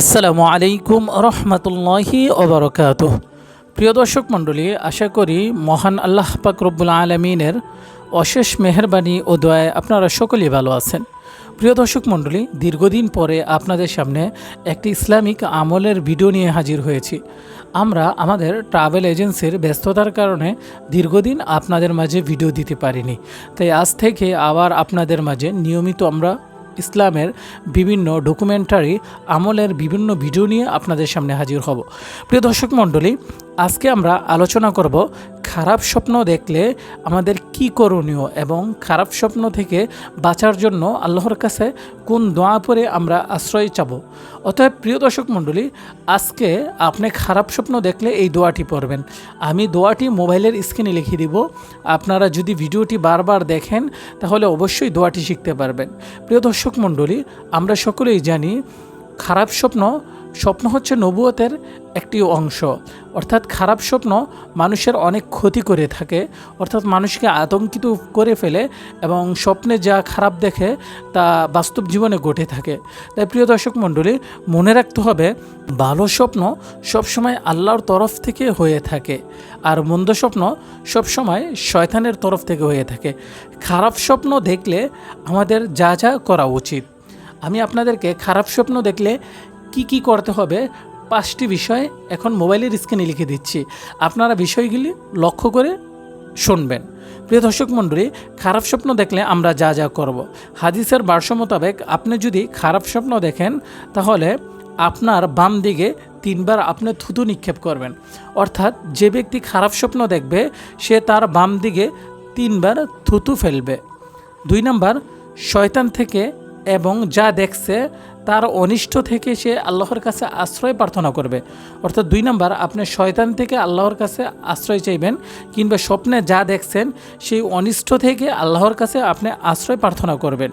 আসসালামু আলাইকুম রহমতুল্লাহি ওবরকাত। প্রিয় দর্শক মণ্ডলী, আশা করি মহান আল্লাহ পাক রব্বুল আলমিনের অশেষ মেহরবানি ও দয়ায় আপনারা সকলেই ভালো আছেন। প্রিয় দর্শক মণ্ডলী, দীর্ঘদিন পরে আপনাদের সামনে একটি ইসলামিক আমলের ভিডিও নিয়ে হাজির হয়েছি। আমরা আমাদের ট্রাভেল এজেন্সির ব্যস্ততার কারণে দীর্ঘদিন আপনাদের মাঝে ভিডিও দিতে পারিনি। তাই আজ থেকে আবার আপনাদের মাঝে নিয়মিত আমরা ইসলামের বিভিন্ন ডকুমেন্টারি আমলের বিভিন্ন ভিডিও নিয়ে আপনাদের সামনে হাজির হব। প্রিয় দর্শক মণ্ডলী, আজকে আমরা আলোচনা করব খারাপ স্বপ্ন দেখলে আমাদের কি করণীয় এবং খারাপ স্বপ্ন থেকে বাঁচার জন্য আল্লাহর কাছে কোন দোয়া পরে আমরা আশ্রয় চাব? অতএব প্রিয় দর্শক মণ্ডলী, আজকে আপনি খারাপ স্বপ্ন দেখলে এই দোয়াটি পড়বেন। আমি দোয়াটি মোবাইলের স্ক্রিনে লিখে দিব। আপনারা যদি ভিডিওটি বারবার দেখেন, তাহলে অবশ্যই দোয়াটি শিখতে পারবেন। প্রিয় দর্শক মণ্ডলী, আমরা সকলেই জানি, খারাপ স্বপ্ন স্বপ্ন হচ্ছে নবুয়তের একটি অংশ। অর্থাৎ খারাপ স্বপ্ন মানুষের অনেক ক্ষতি করে থাকে। অর্থাৎ মানুষকে আতঙ্কিত করে ফেলে এবং স্বপ্নে যা খারাপ দেখে তা বাস্তব জীবনে ঘটে থাকে। তাই প্রিয় দর্শক মণ্ডলী, মনে রাখতে হবে, ভালো স্বপ্ন সবসময় আল্লাহর তরফ থেকে হয়ে থাকে আর মন্দ স্বপ্ন সবসময় শয়তানের তরফ থেকে হয়ে থাকে। খারাপ স্বপ্ন দেখলে আমাদের যা যা করা উচিত। আমি আপনাদেরকে খারাপ স্বপ্ন দেখলে কি কি করতে হবে? পাঁচটি বিষয় এখন মোবাইলের স্ক্রিনে লিখে দিচ্ছি। আপনারা বিষয়গুলি লক্ষ্য করে শুনবেন। প্রিয় দর্শক মণ্ডলী, খারাপ স্বপ্ন দেখলে আমরা যা যা করব। হাদিসের বার্ষ মোতাবেক আপনি যদি খারাপ স্বপ্ন দেখেন, তাহলে আপনার বাম দিকে তিনবার আপনি থুতু নিক্ষেপ করবেন। অর্থাৎ যে ব্যক্তি খারাপ স্বপ্ন দেখবে, সে তার বাম দিকে তিনবার থুতু ফেলবে। দুই নাম্বার, শয়তান থেকে এবং যা দেখছে তার অনিষ্ট থেকে সে আল্লাহর কাছে আশ্রয় প্রার্থনা করবে। অর্থাৎ দুই নাম্বার, আপনি শয়তান থেকে আল্লাহর কাছে আশ্রয় চাইবেন কিংবা স্বপ্নে যা দেখছেন সেই অনিষ্ট থেকে আল্লাহর কাছে আপনি আশ্রয় প্রার্থনা করবেন।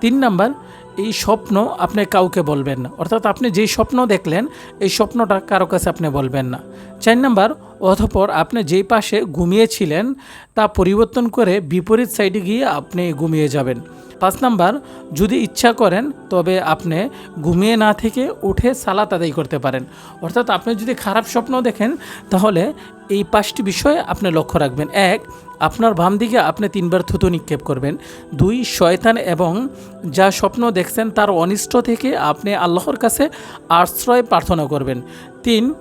তিন নাম্বার, এই স্বপ্ন আপনি কাউকে বলবেন না। অর্থাৎ আপনি যেই স্বপ্ন দেখলেন, এই স্বপ্নটা কারও কাছে আপনি বলবেন না। চার নাম্বার অথপর আপনি যেই পাশে ঘুমিয়েছিলেন, তা পরিবর্তন করে বিপরীত সাইডে গিয়ে আপনি ঘুমিয়ে যাবেন। পাঁচ নাম্বার, যদি ইচ্ছা করেন, তবে আপনি ঘুমিয়ে না থেকে উঠে সালাত আদায় করতে পারেন। অর্থাৎ আপনি যদি খারাপ স্বপ্ন দেখেন, তাহলে এই পাঁচটি বিষয়ে আপনি লক্ষ্য রাখবেন। এক, আপনার বাম দিকে আপনি তিনবার থুতু নিক্ষেপ করবেন। দুই, শয়তান এবং যা স্বপ্ন দেখছেন, তার অনিষ্ট থেকে আপনি আল্লাহর কাছে আশ্রয় প্রার্থনা করবেন। তিন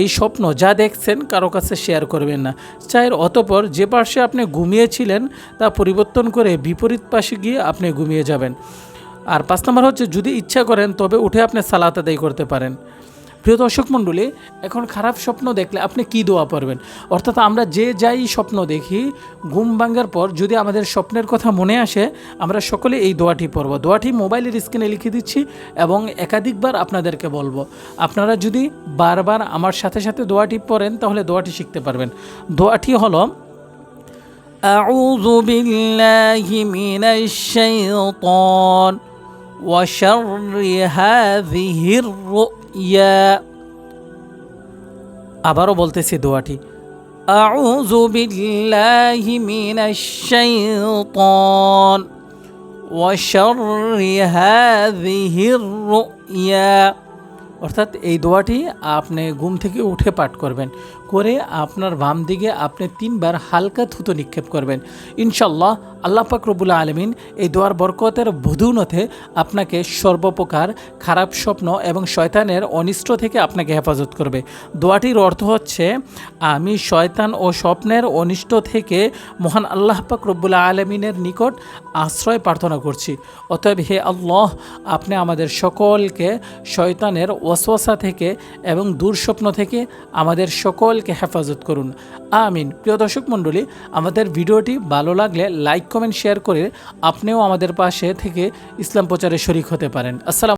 এই স্বপ্ন যা দেখছেন কারও কাছে শেয়ার করবেন না। চায়ের অতপর যে পার্শ্বে আপনি ঘুমিয়েছিলেন, তা পরিবর্তন করে বিপরীত পাশে গিয়ে আপনি ঘুমিয়ে যাবেন। আর পাঁচ নম্বর হচ্ছে, যদি ইচ্ছা করেন, তবে উঠে আপনি সালাত আদায় করতে পারেন। প্রিয় দর্শক মণ্ডলী এখন খারাপ স্বপ্ন দেখলে আপনি কি দোয়া পড়বেন অর্থাৎ আমরা যে যাই স্বপ্ন দেখি ঘুম ভাঙ্গার পর যদি আমাদের স্বপ্নের কথা মনে আসে আমরা সকলে এই দোয়াটি পড়ব দোয়াটি মোবাইলের স্ক্রিনে লিখে দিচ্ছি এবং একাধিকবার আপনাদেরকে বলবো আপনারা যদি বারবার আমার সাথে সাথে দোয়াটি পড়েন তাহলে দোয়াটি শিখতে পারবেন দোয়াটি হলো أعوذ بالله من الشيطان وشر هذه الرؤيا আবারও বলতেছি দোয়াটি أعوذ بالله من الشيطان وشر هذه الرؤيا অর্থাৎ এই দোয়াটি আপনি ঘুম থেকে উঠে পাঠ করবেন। করে আপনার বাম দিকে আপনি তিনবার হালকা থুতো নিক্ষেপ করবেন। ইনশাল্লাহ আল্লাহ রবুল্লা আলমিন এই দোয়ার বরকতের বধুনথে আপনাকে সর্বপ্রকার খারাপ স্বপ্ন এবং শয়তানের অনিষ্ট থেকে আপনাকে হেফাজত করবে। দোয়াটির অর্থ হচ্ছে, আমি শয়তান ও স্বপ্নের অনিষ্ট থেকে মহান আল্লাহ পাক আলমিনের নিকট আশ্রয় প্রার্থনা করছি। অতএব হে আল্লাহ, আপনি আমাদের সকলকে শয়তানের ওয়াসওয়াসা থেকে এবং দুঃস্বপ্ন থেকে আমাদের সকলকে হেফাজত করুন। আমিন। প্রিয় দর্শক মণ্ডলী, আমাদের ভিডিওটি ভালো লাগলে লাইক, কমেন্ট, শেয়ার করে আপনিও আমাদের পাশে থেকে ইসলাম প্রচারে শরিক হতে পারেন। আসসালাম